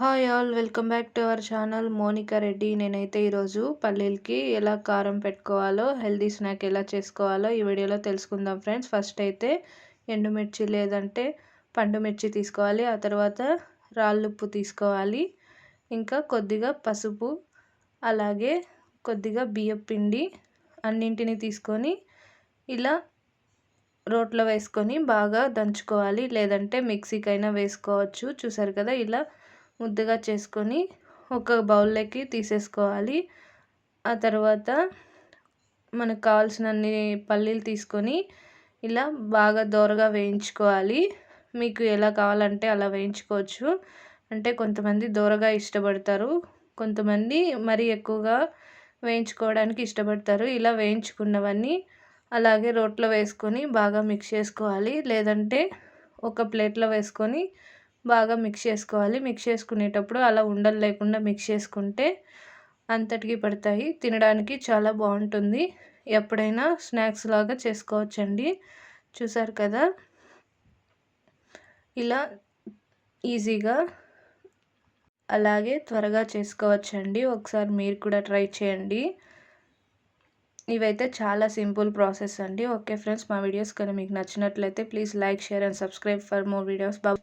Hi all welcome back to our channel Monika Reddy నేనైతే ఈరోజు పల్లీలకి ఎలా కారం పెట్టుకోవాలో హెల్దీ స్నాక్ ఎలా చేసుకోవాలో ఈ వీడియోలో తెలుసుకుందాం ఫ్రెండ్స్ ఫస్ట్ అయితే ఎండుమిర్చి లేదంటే పండు మిర్చి తీసుకోవాలి ఆ తర్వాత రాళ్ళుప్పు తీసుకోవాలి ఇంకా కొద్దిగా పసుపు అలాగే కొద్దిగా బియ్యం పిండి అన్నింటిని తీసుకొని ఇలా రోట్లో వేసుకొని బాగా దంచుకోవాలి. లేదంటే మిక్సీకైనా వేసుకోవచ్చు. చూసారు కదా ఇలా ముద్దగా చేసుకొని ఒక బౌల్లోకి తీసేసుకోవాలి. ఆ తర్వాత మనకు కావాల్సినన్ని పల్లీలు తీసుకొని ఇలా బాగా దోరగా వేయించుకోవాలి. మీకు ఎలా కావాలంటే అలా వేయించుకోవచ్చు. అంటే కొంతమంది దోరగా ఇష్టపడతారు. కొంతమంది మరీ ఎక్కువగా వేయించుకోవడానికి ఇష్టపడతారు. ఇలా వేయించుకున్నవన్నీ అలాగే రోట్లో వేసుకొని బాగా మిక్స్ చేసుకోవాలి. లేదంటే ఒక ప్లేట్లో వేసుకొని బాగా మిక్స్ చేసుకోవాలి. మిక్స్ చేసుకునేటప్పుడు అలా ఉండలు లేకుండా మిక్స్ చేసుకుంటే అంతటికి పడతాయి. తినడానికి చాలా బాగుంటుంది. ఎప్పుడైనా స్నాక్స్ లాగా చేసుకోవచ్చండి. చూసారు కదా? ఇలా ఈజీగా అలాగే త్వరగా చేసుకోవచ్చండి. ఒకసారి మీరు కూడా ట్రై చేయండి. ఇవైతే చాలా సింపుల్ ప్రాసెస్ అండి. ఓకే ఫ్రెండ్స్ మా వీడియోస్ కానీ మీకు నచ్చినట్లయితే please like share and subscribe for more videos. Babu